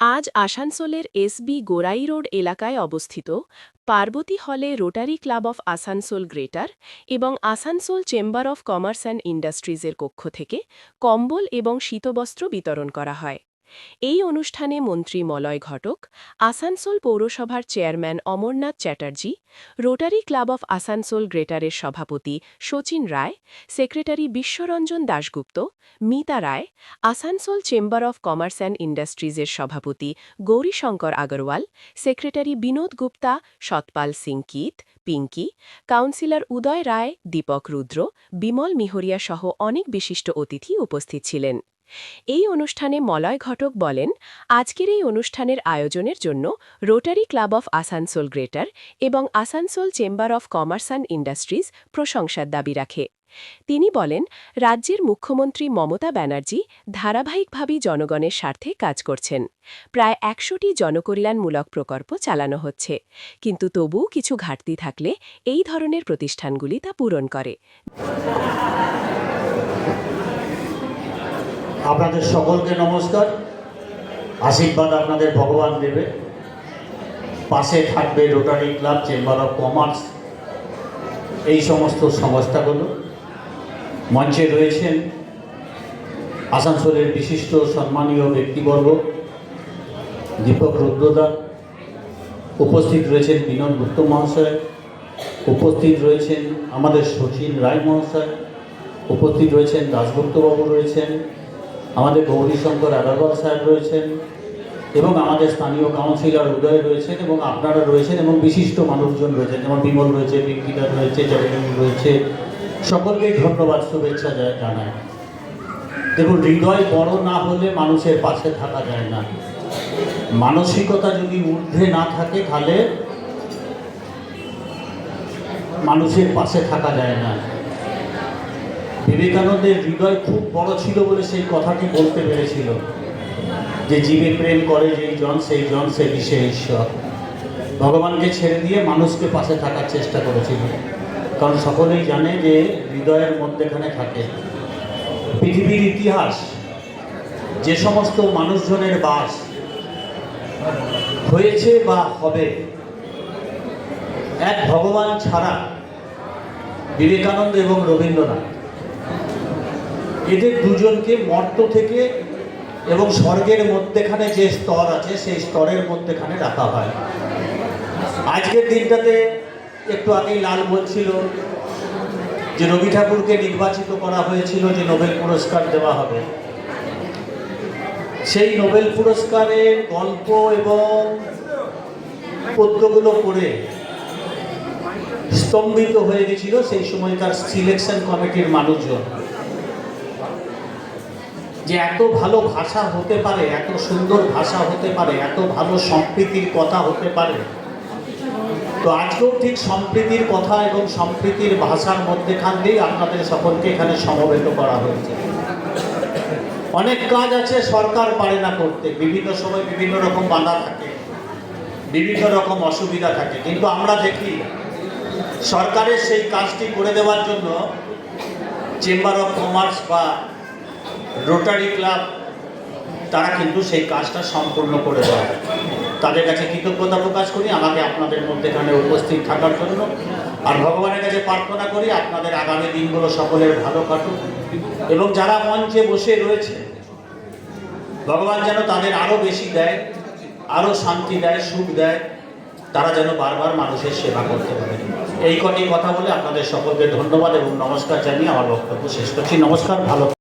আজ আসানসোলের SB Gorai road এলাকায় অবস্থিত পার্বতী হলে Rotary Club of Asansol Greater এবং Asansol Chamber of Commerce and ইন্ডাস্ট্রিজের কক্ষ থেকে কম্বল এবং শীতবস্ত্র বিতরণ করা হয়। এই অনুষ্ঠানে মন্ত্রী মলয় ঘটক, আসানসোল পৌরসভার chairman Amarnath Chatterjee, Rotary Club of Asansol গ্রেটারের সভাপতি Sachin Roy, secretary Biswaranjan Dasgupta, Mita Roy, Asansol Chamber of Commerce and ইন্ডাস্ট্রিজের সভাপতি গৌরীশঙ্কর আগরওয়াল, সেক্রেটারি বিনোদ গুপ্তা, সতপাল সিং কিত, পিঙ্কি, কাউন্সিলর উদয় রায়, দীপক রুদ্র, বিমল মিহরিয়া সহ অনেক বিশিষ্ট অতিথি উপস্থিত ছিলেন। এই অনুষ্ঠানে মলয় ঘটক বলেন, আজকের এই অনুষ্ঠানের আয়োজনের জন্য Rotary Club of Asansol Greater এবং Asansol Chamber of Commerce and Industries প্রশংসার দাবি রাখে। তিনি বলেন, রাজ্যের মুখ্যমন্ত্রী মমতা ব্যানার্জি ধারাবাহিকভাবেই জনগণের স্বার্থে কাজ করছেন। প্রায় একশোটি জনকল্যাণমূলক প্রকল্প চালানো হচ্ছে। কিন্তু তবুও কিছু ঘাটতি থাকলে এই ধরনের প্রতিষ্ঠানগুলি তা পূরণ করে। আপনাদের সকলকে নমস্কার। আশীর্বাদ আপনাদের ভগবান দেবে। পাশে থাকবে Rotary Club Chamber of Commerce এই সমস্ত সংস্থাগুলো। মঞ্চে রয়েছেন আসানসোলের বিশিষ্ট সম্মানীয় ব্যক্তিবর্গ দীপক রুদ্রদা। উপস্থিত রয়েছেন বিনোদ গুপ্ত মহাশয়। উপস্থিত রয়েছেন আমাদের শচীন রায় মহাশয়। উপস্থিত রয়েছেন দাসগুপ্তবাবু রয়েছেন। আমাদের গৌরীশঙ্কর আগরওয়াল স্যার রয়েছেন এবং আমাদের স্থানীয় কাউন্সিলর উদয় রয়েছেন এবং আপনারা রয়েছেন এবং বিশিষ্ট মানুষজন রয়েছেন, যেমন বিমল রয়েছে পিঙ্কিদার রয়েছে জগদীন রয়েছে। সকলকেই ধন্যবাদ, শুভেচ্ছা জানায়। দেখুন, হৃদয় বড় না হলে মানুষের পাশে থাকা যায় না। মানসিকতা যদি ঊর্ধ্বে না থাকে, তাহলে মানুষের পাশে থাকা যায় না। বিবেকানন্দের হৃদয় খুব বড় ছিল বলে সেই কথাটি বলতে পেরেছিল। যে জীবে প্রেম করে যেই জন, সেই জন সে বিষে ঈশ্বর। ভগবানকে ছেড়ে দিয়ে মানুষকে পাশে থাকার চেষ্টা করেছিল। কারণ সকলেই জানে যে হৃদয়ের মধ্যেখানে থাকে। পৃথিবীর ইতিহাস, যে সমস্ত মানুষজনের বাস হয়েছে বা হবে, এক ভগবান ছাড়া বিবেকানন্দ এবং রবীন্দ্রনাথ। এদের দুজনকে মর্ত থেকে এবং স্বর্গের মধ্যেখানে যে স্তর আছে, সেই স্তরের মধ্যেখানে রাখা হয়। আজকের দিনটাতে একটু আগেই লাল বলছিল যে রবি ঠাকুরকে নির্বাচিত করা হয়েছিল যে নোবেল পুরস্কার দেওয়া হবে। সেই নোবেল পুরস্কারের গল্প এবং পদ্যগুলো পড়ে স্তম্ভিত হয়ে গেছিল সেই সময়কার সিলেকশন কমিটির মানুষজন। যে এত ভালো ভাষা হতে পারে, এত সুন্দর ভাষা হতে পারে, এত ভালো সম্প্রীতির কথা হতে পারে। তো আজকেও ঠিক সম্প্রীতির কথা এবং সম্প্রীতির ভাষার মধ্যেখান দিয়েই আপনাদের সকলকে এখানে সমবেত করা হয়েছে। অনেক কাজ আছে, সরকার পারে না করতে। বিভিন্ন সময় বিভিন্ন রকম বাধা থাকে, বিভিন্ন রকম অসুবিধা থাকে। কিন্তু আমরা দেখি, সরকারের সেই কাজটি করে দেওয়ার জন্য চেম্বার অফ কমার্স বা রোটারি ক্লাব তারা কিন্তু সেই কাজটা সম্পূর্ণ করে দেয়। তাদের কাছে কৃতজ্ঞতা প্রকাশ করি, আমাকে আপনাদের মধ্যেখানে উপস্থিত থাকার জন্য। আর ভগবানের কাছে প্রার্থনা করি, আপনাদের আগামী দিনগুলো সকলের ভালো কাটুক। এবং যারা মঞ্চে বসে রয়েছে, ভগবান যেন তাদের আরও বেশি দেয় আরও শান্তি দেয়, সুখ দেয়, তারা যেন বারবার মানুষের সেবা করতে পারে। এই কটি কথা বলে আপনাদের সকলকে ধন্যবাদ এবং নমস্কার জানিয়ে আমার বক্তব্য শেষ করছি। নমস্কার, ভালো